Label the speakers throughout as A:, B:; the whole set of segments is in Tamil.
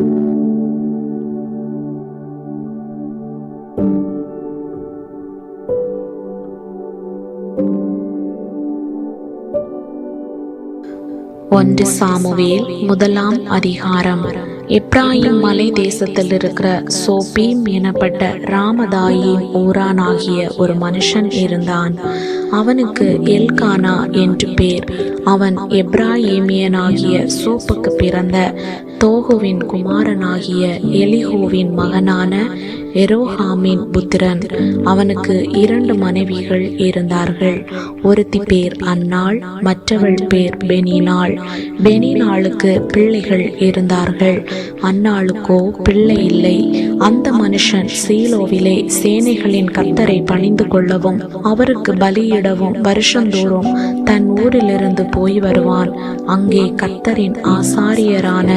A: you. ஒன்று சாமுவேல் முதலாம் அதிகாரம். எப்ராயிம் மலை தேசத்தில் இருக்கிற சோபீம் எனப்பட்ட ராமதாயின் ஊரானாகிய ஒரு மனுஷன் இருந்தான். அவனுக்கு எல்கானா என்று பேர். அவன் எப்ராஹிமியனாகிய சோப்புக்கு பிறந்த தோகுவின் குமாரனாகிய எலிஹூவின் மகனான எரோஹாமின் புத்திரன். அவனுக்கு இரண்டு மனைவிகள் இருந்தார்கள். ஒருத்தி பேர் அன்னாள் மற்றவள் பேர் பெனினாள் பெனினாளுக்கு பிள்ளைகள் இருந்தார்கள். அன்னாளுக்கோ பிள்ளை இல்லை. அந்த மனுஷன் சீலோவிலே சேனைகளின் கத்தரை பணிந்து கொள்ளவும் அவருக்கு பலியிடவும் வருஷந்தோறும் தன் ஊரிலிருந்து போய் வருவான். அங்கே கத்தரின் ஆசாரியரான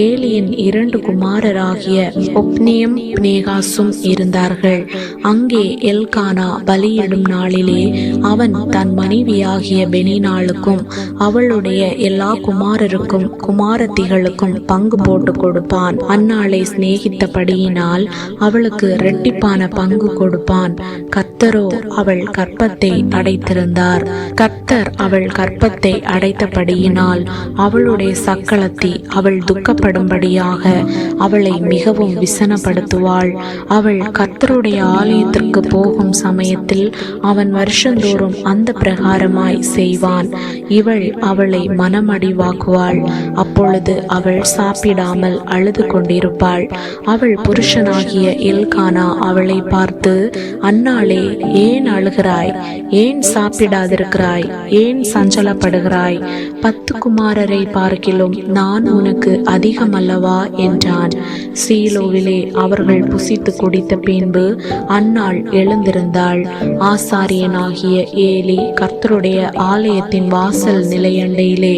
A: ஏலியின் இரண்டு குமாரராகிய ஒப்னியும் நேகாசும் இருந்தார்கள். அங்கே எல்கானா பலியிடும் நாளிலே அவன் தன் மனைவியாகிய பெனினாளுக்கும் அவளுடைய எல்லா குமாரருக்கும் குமாரத்திகளுக்கும் பங்கு போட்டு கொடுப்பான். அந்நாளை சிநேகித்தபடியினால் அவளுக்கு இரட்டிப்பான பங்கு கொடுப்பான். கர்த்தரோ அவள் கற்பத்தை அடைத்திருந்தார். கர்த்தர் அவள் கற்பத்தை அடைத்தபடியினால் அவளுடைய சக்களத்தி அவள் துக்கப்படும்படியாக அவளை மிகவும் விசனப்படுத்துவாள். அவள் கர்த்தருடைய ஆலயத்திற்கு போகும் சமயத்தில் அவன் வருஷந்தோறும் அந்த பிரகாரமாய் செய்வான். இவள் அவளை மனமடிவாக்குவாள். அப்பொழுது அவள் சாப்பிடாமல் அழுது கொண்டிருப்பாள். அவள் ஆகிய எல்கானா அவளை பார்த்து அன்னாளே ஏன் அழுகிறாய்? ஏன் சாப்பிடாதிருக்கிறாய்? ஏன் சஞ்சலப்படுகிறாய்? பத்து குமாரரை பார்க்கிலும் நான் உனக்கு அதிகமல்லவா? என்றான். சீலோவிலே அவர்கள் புசித்து குடித்த பின்பு அன்னாள் எழுந்திருந்தாள். ஆசாரியனாகிய ஏலி கர்த்தருடைய ஆலயத்தின் வாசல் நிலையண்டையிலே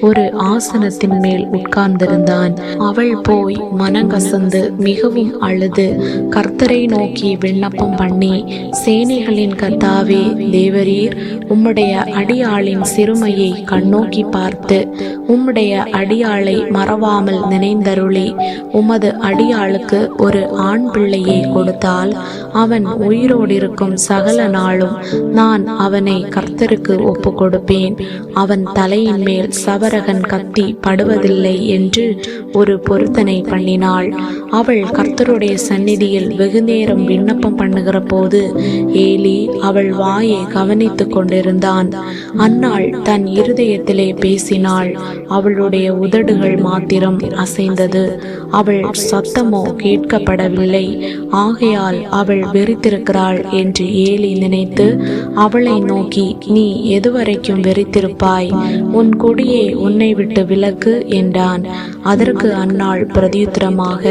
A: ஒரு ஆசனத்தின் மேல் உட்கார்ந்திருந்தான். அவள் போய் மனங்கசந்து மிகவும் அழுது கர்த்தரை நோக்கி விண்ணப்பம் பண்ணி சேனைகளின் கர்த்தாவே தேவரீர் உம்முடைய அடியாளின் சிறுமையை கண்ணோக்கி பார்த்து உம்முடைய அடியாளை மறவாமல் நினைந்தருளி உமது அடியாளுக்கு ஒரு ஆண் பிள்ளையை கொடுத்தால் அவன் உயிரோடு இருக்கும் சகல நாளும் நான் அவனை கர்த்தருக்கு ஒப்பு கொடுப்பேன் அவன் தலையின் மேல் சவரகன் கத்தி படுவதில்லை என்று ஒரு பொருத்தனை பண்ணினாள். அவள் கர்த்தருடைய சந்நிதியில் வெகுநேரம் விண்ணப்பம் பண்ணுகிற போது ஏலி அவள் வாயை கவனித்துக் கொண்டிருந்தான். அன்னாள் தன் இருதயத்திலே பேசினாள். அவளுடைய உதடுகள் மாத்திரம் அசைந்தது. அவள் சத்தமோ கேட்கப்படவில்லை. ஆகையால் அவள் வெறித்திருக்கிறாள் என்று ஏலி நினைத்து அவளை நோக்கி நீ எதுவரைக்கும் வெறித்திருப்பாய்? உன் கொடியை உன்னை விட்டு விலக்கு என்றான். அதற்கு அன்னாள் பிரதியுத்தரமாக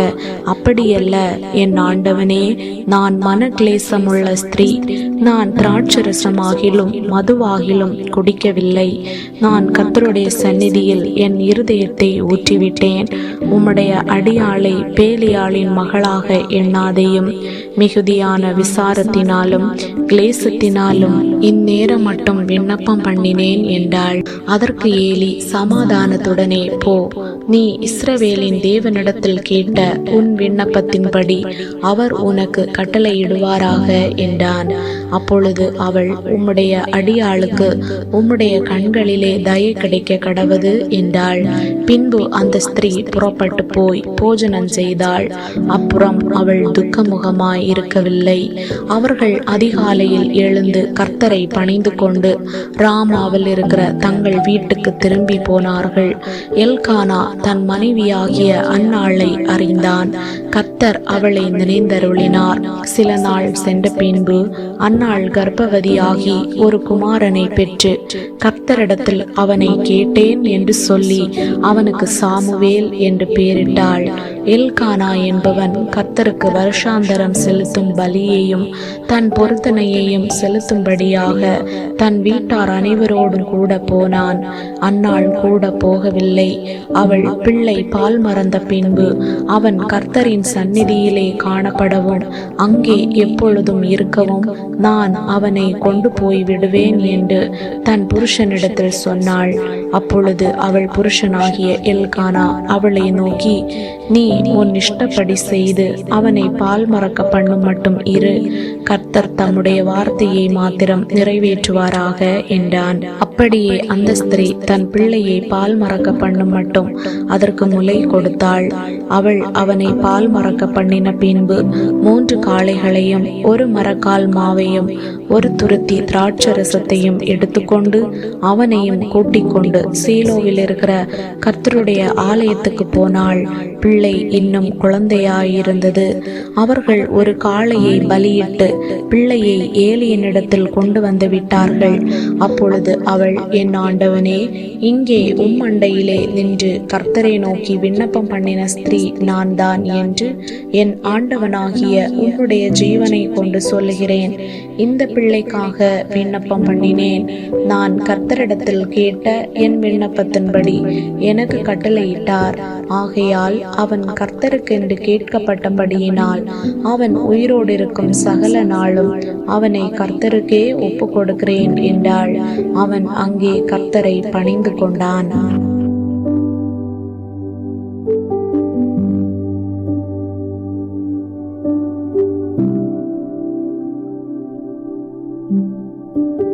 A: அப்படியல்ல என் ஆண்டவனே நான் மன கிளேசமுள்ள ஸ்திரீ. நான் திராட்சரசமாகிலும் மதுவாகிலும் குடிக்கவில்லை. நான் கத்தருடைய சந்நிதியில் என் இருதயத்தை ஊற்றிவிட்டேன். உம்முடைய அடியாளை பேலியாளின் மகளாக எண்ணாதையும். மிகுதியான விசாரத்தினாலும் கிளேசத்தினாலும் இந்நேரம் மட்டும் விண்ணப்பம் பண்ணினேன் என்றாள். அதற்கு ஏலி சமாதானத்துடனே போ நீ இஸ்ரவேலின் தேவனிடத்தில் கேட்ட உன் விண்ணப்பத்தின்படி அவர் உனக்கு கட்டளையிடுவாராக என்றான். அப்பொழுது அவள் உம்முடைய அடியாளுக்கு உம்முடைய கண்களிலே தயை கிடைக்க கடவது என்றாள். பின்பு அந்த ஸ்திரீ புறப்பட்டு போய் போஜனம் செய்தாள். அப்புறம் அவள் துக்கமுகமாய் இருக்கவில்லை. அவர்கள் அதிகாலையில் எழுந்து கர்த்தரை பணிந்து கொண்டு ராமாவில் இருக்கிற தங்கள் வீட்டுக்கு திரும்பி போனார்கள். எல்கானா தன் மனைவியாகிய அன்னாளை அறிந்தான். கர்த்தர் அவளை நினைந்தருளினார். சில நாள் சென்ற பின்பு அன்னாள் கர்ப்பவதியாகி ஒரு குமாரனை பெற்று கர்த்தரிடத்தில் அவனை கேட்டேன் என்று சொல்லி அவனுக்கு சாமுவேல் என்று பெயரிட்டாள். எல்கானா என்பவன் கர்த்தருக்கு வருஷாந்தரம் செலுத்தும் பலியையும் தன் பொருத்தனையையும் செலுத்தும்படியாக தன் வீட்டார் அனைவரோடும் கூட போனான். அன்னாள் கூட போகவில்லை. அவள் பிள்ளை பால் மறந்த பின்பு அவன் கர்த்தரின் சந்நிதியிலே காணப்படவும் அங்கே எப்பொழுதும் இருக்கவும் நான் அவனை கொண்டு போய் விடுவேன் என்று தன் புருஷனிடத்தில் சொன்னாள். அப்பொழுது அவள் புருஷனாகிய எல்கானா அவளை நோக்கி நீ உன் இஷ்டப்படி செய்து அவனை பால் மறக்க பண்ணும் மட்டும் இரு. கர்த்தர் தம்முடைய வார்த்தையை மாத்திரம் நிறைவேற்றுவாராக என்றான். அப்படியே அந்த ஸ்திரீ தன் பிள்ளையை பால் மறக்க பண்ணும் மட்டும் அதற்கு முலை கொடுத்தாள். அவள் அவனை பால் மறக்க பண்ணின பின்பு மூன்று காளைகளையும் ஒரு மரக்கால் மாவையும் ஒரு துருத்தி திராட்சரசத்தையும் எடுத்துக்கொண்டு அவனையும் கூட்டிக் கொண்டு சீலோவில் இருக்கிற கர்த்தருடைய ஆலயத்துக்கு போனாள். பிள்ளை இன்னும் குழந்தையாயிருந்தது. அவர்கள் ஒரு காளையை பலியிட்டு பிள்ளையை ஏலியனிடத்தில் கொண்டு வந்து விட்டார்கள். அப்பொழுது அவள் என் ஆண்டவனே இங்கே உம் அண்டையிலே நின்று கர்த்தரை நோக்கி விண்ணப்பம் பண்ணின ஸ்திரீ நான் தான் என்று என் ஆண்டவனாகிய உன்னுடைய ஜீவனை கொண்டு சொல்லுகிறேன். இந்த பிள்ளைக்காக விண்ணப்பம் பண்ணினேன். நான் கர்த்தரிடத்தில் கேட்ட என் விண்ணப்பத்தின்படி எனக்கு கட்டளையிட்டார். ஆகையால் அவன் கர்த்தருக்கு என்று கேட்கப்பட்டபடியினால் அவன் உயிரோடு இருக்கும் சகல நாளும் அவனை கர்த்தருக்கே ஒப்பு கொடுக்கிறேன் என்றாள். அவன் அங்கே கர்த்தரை பணிந்து கொண்டான்.
B: thank you